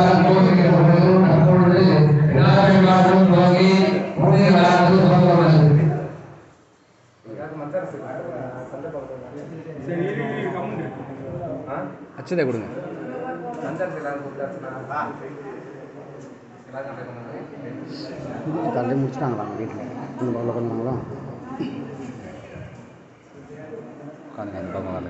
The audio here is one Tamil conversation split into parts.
தற்பொழுது துவங்கி அச்சதை கொடுங்க. தள்ளி முடிச்சிட்டாங்களா வீட்டில். இந்த பக்கம் பண்ணுவாங்களா அந்த பக்கம் வரல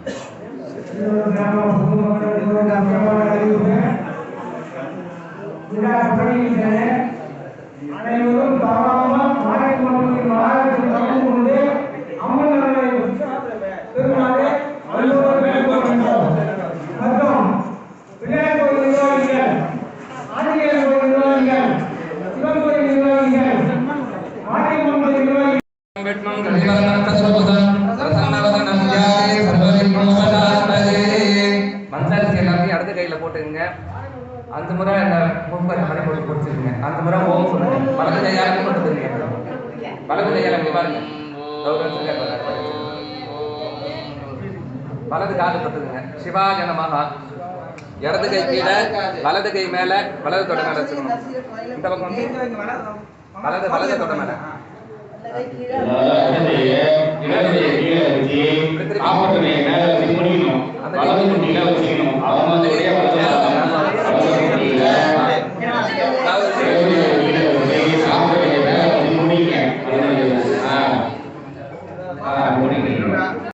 அனைவரும் தாராளமாக கலந்து கொண்டு அம்மன் பெருமாளே. மற்றும் விநாயகர் கோயில் நிர்வாகிகள் ஆஞ்சநேயர் கோயில் நிர்வாகிகள் சிவன் கோயில் நிர்வாகிகள் மாரியம்மன் கோயில் நிர்வாகிகள் இடது கையில் போட்டுக்கங்க. அந்த முறை இந்த முப்பது மணி போட்டு பிடிச்சிருங்க. அந்த முறை ஓம் சொல்லுங்க. வலது கையால் போட்டு தெரியுங்க வலது கையால் அப்படி பாருங்க. வலது காது தொட்டுதுங்க சிவாய நமஹா இடது கை கீழே வலது கை மேல வலது தொட மேல வச்சுக்கணும் இந்த பக்கம் வலது வலது தொட மேல. இடதுடைய Amén.